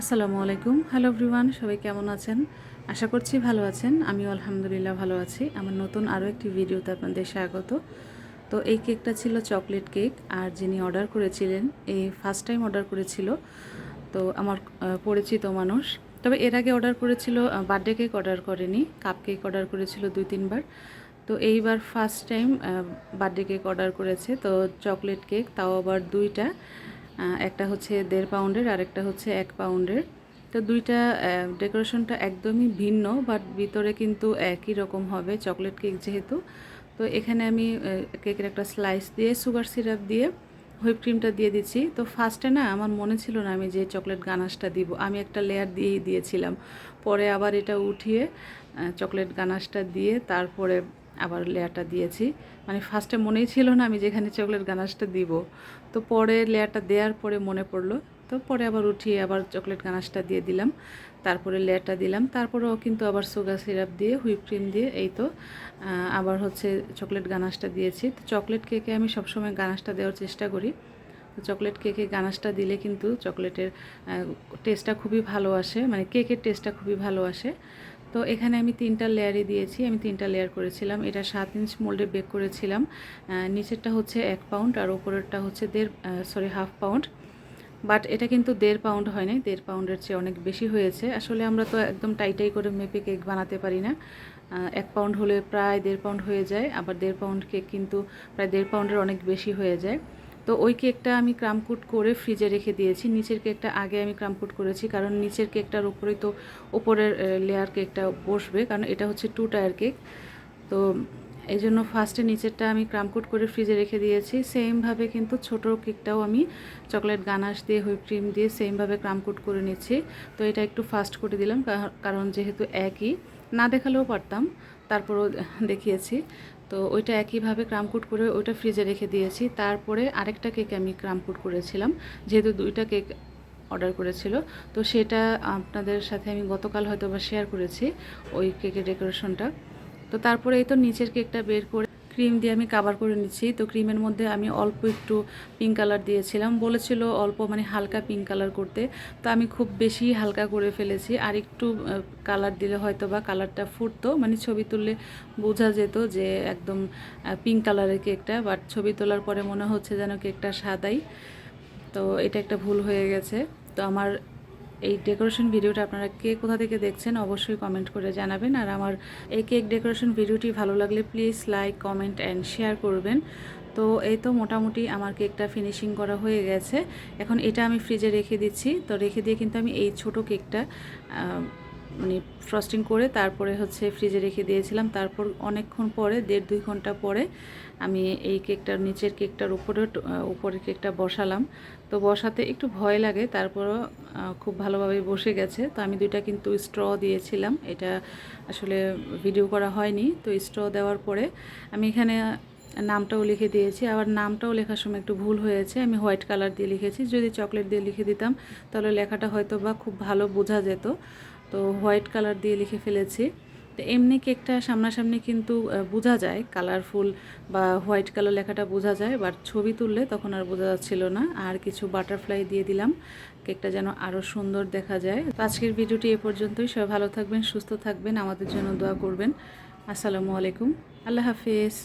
আসসালামু আলাইকুম। Hello everyone সবাই কেমন আছেন? আশা করছি ভালো আছেন। আমিও আলহামদুলিল্লাহ ভালো আছি। আমার নতুন আরও একটি ভিডিওতে আপনাদের স্বাগত। তো এই কেকটা ছিল চকলেট কেক, আর যিনি অর্ডার করেছিলেন এই ফার্স্ট টাইম অর্ডার করেছিল। তো আমার পরিচিত মানুষ। তবে এর আগে অর্ডার করেছিল বার্থডে কেক অর্ডার করেনি, কাপ কেক অর্ডার করেছিল দুই, তিনবার। তো এইবার first time birthday cake order করেছে। তো চকলেট কেক, তাও আবার দুইটা। একটা হচ্ছে দেড় পাউন্ডের আর একটা হচ্ছে এক পাউন্ডের। তো দুইটা ডেকোরেশনটা একদমই ভিন্ন, বাট ভিতরে কিন্তু একই রকম হবে চকলেট কেক যেহেতু। তো এখানে আমি কেকের একটা স্লাইস দিয়ে, সুগার সিরাপ দিয়ে, হুইপ ক্রিমটা দিয়ে দিচ্ছি। তো ফার্স্টে না, আমার মনে ছিল না আমি যে চকলেট গানাশটা দিব। আমি একটা লেয়ার দিয়েই দিয়েছিলাম। পরে আবার এটা উঠিয়ে চকলেট গানাশটা দিয়ে তারপরে আবার লেয়ারটা দিয়েছি। মানে ফার্স্টে মনেই ছিল না আমি যেখানে চকলেট গানাশটা দিব। তো পরে লেয়ারটা দেওয়ার পরে মনে পড়ল। তো পরে আবার উঠিয়ে আবার চকলেট গানাশটা দিয়ে দিলাম। তারপরে লেয়ারটা দিলাম। তারপরেও কিন্তু আবার সুগার সিরাপ দিয়ে হুইপ ক্রিম দিয়ে, এই তো আবার হচ্ছে চকলেট গানাশটা দিয়েছি। তো চকলেট কেকে আমি সবসময় গানাশটা দেওয়ার চেষ্টা করি। তো চকলেট কেকে গানাশটা দিলে কিন্তু চকলেটের টেস্টটা খুবই ভালো আসে। মানে কেকের টেস্টটা খুবই ভালো আসে। তো এখানে আমি তিনটা লেয়ারই দিয়েছি, আমি তিনটা লেয়ার করেছিলাম। এটা সাত ইঞ্চ মোল্ডে বেক করেছিলাম। নিচেরটা হচ্ছে এক পাউন্ড আর ওপরেরটা হচ্ছে দেড় সরি হাফ পাউন্ড। বাট এটা কিন্তু দেড় পাউন্ড হয় নাই দেড় পাউন্ডের চেয়ে অনেক বেশি হয়েছে। আসলে আমরা তো একদম টাইটাই করে মেপে কেক বানাতে পারি না। এক পাউন্ড হলে প্রায় দেড় পাউন্ড হয়ে যায়, আবার দেড় পাউন্ড কেক কিন্তু প্রায় দেড় পাউন্ডের অনেক বেশি হয়ে যায়। তো ওই কেকটা আমি ক্রামকুট করে ফ্রিজে রেখে দিয়েছি। নিচের কেকটা আগে আমি ক্রামকুট করেছি, কারণ নিচের কেকটার উপরেই তো ওপরের লেয়ার কেকটা বসবে, কারণ এটা হচ্ছে টু টায়ার কেক তো এই জন্য ফার্স্টে নিচেরটা আমি ক্রামকুট করে ফ্রিজে রেখে দিয়েছি। সেমভাবে কিন্তু ছোটো কেকটাও আমি চকলেট গানাশ দিয়ে হুইপ ক্রিম দিয়ে সেমভাবে ক্রামকুট করে নিচ্ছি। তো এটা একটু ফাস্ট করে দিলাম কারণ যেহেতু একই, না দেখালেও পারতাম, তারপরও দেখিয়েছি। তো ওইটা একইভাবে ক্রামকুট করে ওইটা ফ্রিজে রেখে দিয়েছি। তারপরে আরেকটা কেক আমি ক্রামকুট করেছিলাম, যেহেতু দুইটা কেক অর্ডার করেছিল। তো সেটা আপনাদের সাথে আমি গতকাল হয়তো বা শেয়ার করেছি ওই কেকের ডেকোরেশনটা। তো তারপরে এই তো নিচের কেকটা বের করে ক্রিম দিয়ে আমি কাভার করে নিচ্ছি। তো ক্রিমের মধ্যে আমি অল্প একটু পিঙ্ক কালার দিয়েছিলাম। বলেছিল অল্প মানে হালকা পিঙ্ক কালার করতে। তো আমি খুব বেশি হালকা করে ফেলেছি। আর একটু কালার দিলে হয়তো বা কালারটা ফুটতো। মানে ছবি তুললে বোঝা যেত যে একদম পিঙ্ক কালারের কেকটা বাট ছবি তোলার পরে মনে হচ্ছে যেন কেকটা সাদাই। তো এটা একটা ভুল হয়ে গেছে। তো আমার এই ডেকোরেশন ভিডিওটা আপনারা কে কোথা থেকে দেখছেন অবশ্যই কমেন্ট করে জানাবেন। আর আমার এই কেক ডেকোরেশন ভিডিওটি ভালো লাগলে please like comment and share করবেন। তো এই তো মোটামুটি আমার কেকটা ফিনিশিং করা হয়ে গেছে। এখন এটা আমি ফ্রিজে রেখে দিচ্ছি। তো রেখে দিয়ে কিন্তু আমি এই ছোট কেকটা ফ্রস্টিং করে তারপরে হচ্ছে ফ্রিজে রেখে দিয়েছিলাম। তারপর অনেকক্ষণ পরে, দেড় দুই ঘণ্টা পরে আমি এই কেকটার নিচের কেকটার উপরে উপরের কেকটা বসালাম। তো বসাতে একটু ভয় লাগে, তারপরও খুব ভালোভাবে বসে গেছে। তো আমি দুইটা কিন্তু স্ট্র দিয়েছিলাম। এটা আসলে ভিডিও করা হয়নি। তো স্ট্র দেওয়ার পরে আমি এখানে নামটাও লিখে দিয়েছি। আবার নামটাও লেখার সময় একটু ভুল হয়েছে। আমি হোয়াইট কালার দিয়ে লিখেছি। যদি চকলেট দিয়ে লিখে দিতাম, তাহলে লেখাটা হয়তো বা খুব ভালো বোঝা যেত। তো হোয়াইট কালার দিয়ে লিখে ফেলেছি। তো এমনি কেকটা সামনাসামনি কিন্তু বোঝা যায়, কালারফুল বা হোয়াইট কালার লেখাটা বোঝা যায়, বাট ছবি তুললে তখন আর বোঝা যাচ্ছিল না। আর কিছু বাটারফ্লাই দিয়ে দিলাম, কেকটা যেন আরও সুন্দর দেখা যায়। তো আজকের ভিডিওটি এ পর্যন্তই। সবাই ভালো থাকবেন, সুস্থ থাকবেন, আমাদের জন্য দোয়া করবেন। আসসালামু আলাইকুম। আল্লাহ হাফিজ।